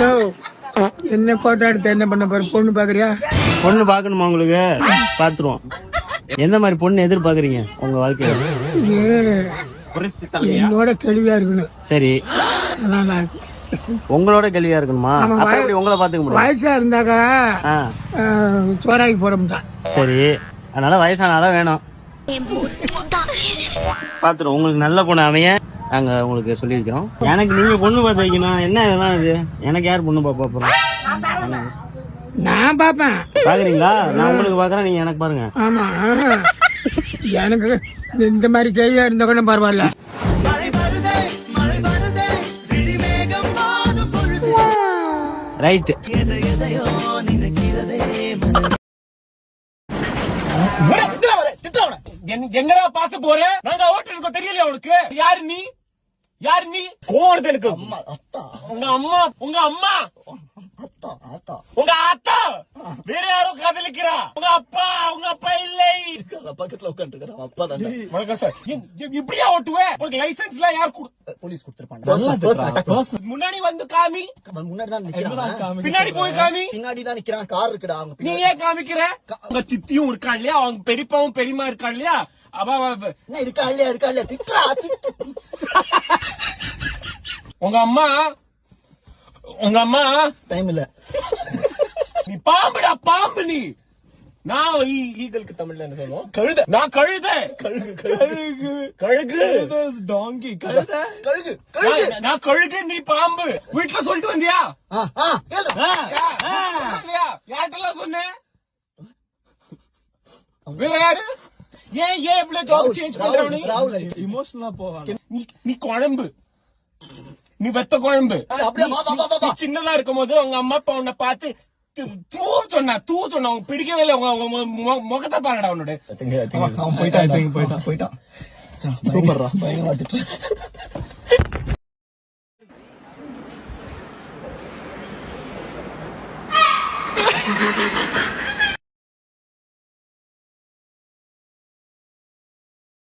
யோ, என்ன போட்டோ எடுத்து என்ன பண்ண போற? பொண்ணு பாக்குறியா? பொண்ணு பார்க்கணுமா உங்களுக்கு? பார்த்துருவோம் எந்த மாதிரி பொண்ணு எதிர்பார்க்குறீங்க உங்க வாழ்க்கையில? என்னோட கேள்வியா இருக்கணும். சரி. அதான் உங்களோட கேள்வியா இருக்கணுமா? உங்களை பார்த்துக்க முடியும்? வயசா இருந்தாக்கா சோறாக்கி போட முடியும். சரி. அதனால வயசானாலும் வேணும். பாத்துரும் உங்களுக்கு நல்ல பொண்ணு அமைய நாங்க உங்களுக்கு சொல்லியிருக்கிறோம் எனக்கு நீங்க பொண்ணு பார்த்து வைக்கணும் என்ன இதெல்லாம் இது? எனக்கு யார் பொண்ணு பார்ப்பா போறோம் நான் பாப்பேன் பாக்குறீங்களா நான் உங்களுக்கு பாக்குறேன் நீங்க எனக்கு பாருங்க. ஆமா. ஆஹ். எனக்கு இந்த மாதிரி கேள்வியா இருந்தா கூட பரவாயில்ல. ரைட் என்ன- எங்கடா பாத்து போற? நாங்க ஓட்டு இருக்கோம் தெரியலையா உனக்கு? யாரு நீ? யாரு நீ? கோவம் எனக்கு உங்க அம்மா உங்க அம்மா. உங்க அத்தா. வேற யாரும் காதலிக்கிறா. உங்க பக்கத்துல உட்காந்துருக்கான் அப்பா தான் வணக்கம் சார். இ- இ- இப்படியா ஓட்டுவே? உனக்கு லைசன்ஸ் எல்லாம் யார் கொடு- போலீஸ் கொடுத்துருப்பாங்க முன்னாடி வந்து காமி? முன்னாடி தான் நிக்கிறான். பின்னாடி போய் காமி? பின்னாடி தான் நிக்கிறான். கார் இருக்குடா அவங்க நீ ஏன் காமிக்கிற? உங்க சித்தியும் இருக்கா இல்லையா? அவங்க பெரியப்பாவும் பெரியமா இருக்கா இல்லையா? அவ இருக்கா இல்லையா? இருக்கா இல்லையா? திட்டு. உங்க அம்மா உங்க அம்மா. டைம் இல்ல. நீ பாம்புடா பாம்பு நீ. நான் ஈ- ஈகளுக்கு தமிழ்ல என்ன சொல்லுவோம்? கழுத. நான் கழுத. கழுகு கழுகு. கழுகு. டாங்கி கழுத. கழுகு. நான் நான் கழுகு நீ பாம்பு. வீட்டுல சொல்லிட்டு வந்தியா? யார்கிட்டலாம் சொன்னேன் வேற யாரு? ஏன் ஏன் இவ்வளவு ஜாப் சேஞ்ச் பண்றவனி ராகுல் நீ? நீ குழம்பு. நீ வெத்த குழம்பு. அப்படியே? வா, வா, வா, வா, நீ வா. சின்னதா இருக்கும் போது உங்க அம்மா அப்பா உன்னை பார்த்து து- சொன்னா தூ சொன்னா உனக்கு பிடிக்கவே இல்லை உங்க முகத்தை பாருடா உன்னோட. போயிட்டான் போயிட்டான். போயிட்டான். சூப்பர்ரா. பயங்கரமா திட்டு.